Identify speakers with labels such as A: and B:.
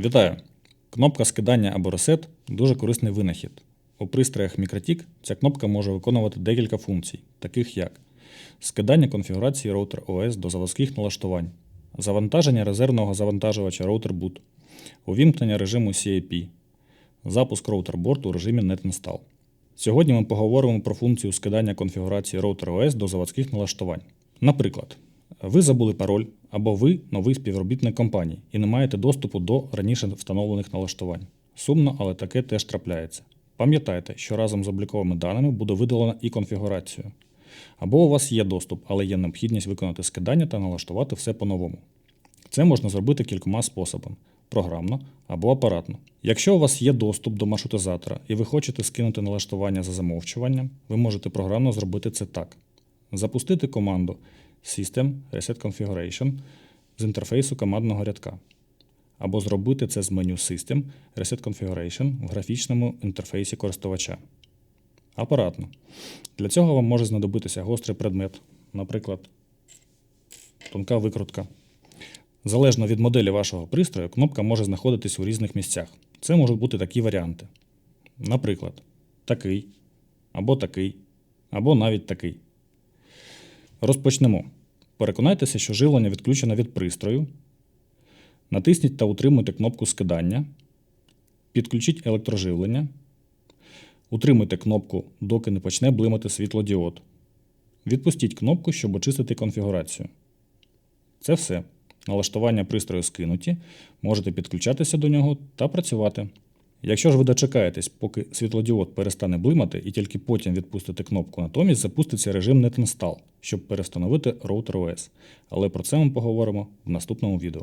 A: Вітаю! Кнопка скидання або ресет дуже корисний винахід. У пристроях Mikrotik ця кнопка може виконувати декілька функцій, таких як скидання конфігурації роутер OS до заводських налаштувань, завантаження резервного завантажувача роутер boot, увімкнення режиму CAP, запуск роутер-борту у режимі NetInstall. Сьогодні ми поговоримо про функцію скидання конфігурації роутер OS до заводських налаштувань. Наприклад, ви забули пароль або ви новий співробітник компанії і не маєте доступу до раніше встановлених налаштувань. Сумно, але таке теж трапляється. Пам'ятайте, що разом з обліковими даними буде видалена і конфігурацію. Або у вас є доступ, але є необхідність виконати скидання та налаштувати все по-новому. Це можна зробити кількома способами: програмно або апаратно. Якщо у вас є доступ до маршрутизатора і ви хочете скинути налаштування за замовчуванням, ви можете програмно зробити це так: запустити команду System Reset Configuration з інтерфейсу командного рядка, або зробити це з меню System Reset Configuration в графічному інтерфейсі користувача. Апаратно. Для цього вам може знадобитися гострий предмет, наприклад, тонка викрутка. Залежно від моделі вашого пристрою, кнопка може знаходитись у різних місцях. Це можуть бути такі варіанти. Наприклад, такий, або такий, або навіть такий. Розпочнемо. Переконайтеся, що живлення відключено від пристрою. Натисніть та утримуйте кнопку скидання. Підключіть електроживлення. Утримуйте кнопку, доки не почне блимати світлодіод. Відпустіть кнопку, щоб очистити конфігурацію. Це все. Налаштування пристрою скинуті, можете підключатися до нього та працювати. Якщо ж ви дочекаєтесь, поки світлодіод перестане блимати і тільки потім відпустите кнопку, натомість запуститься режим NetInstall, щоб перестановити роутер OS. Але про це ми поговоримо в наступному відео.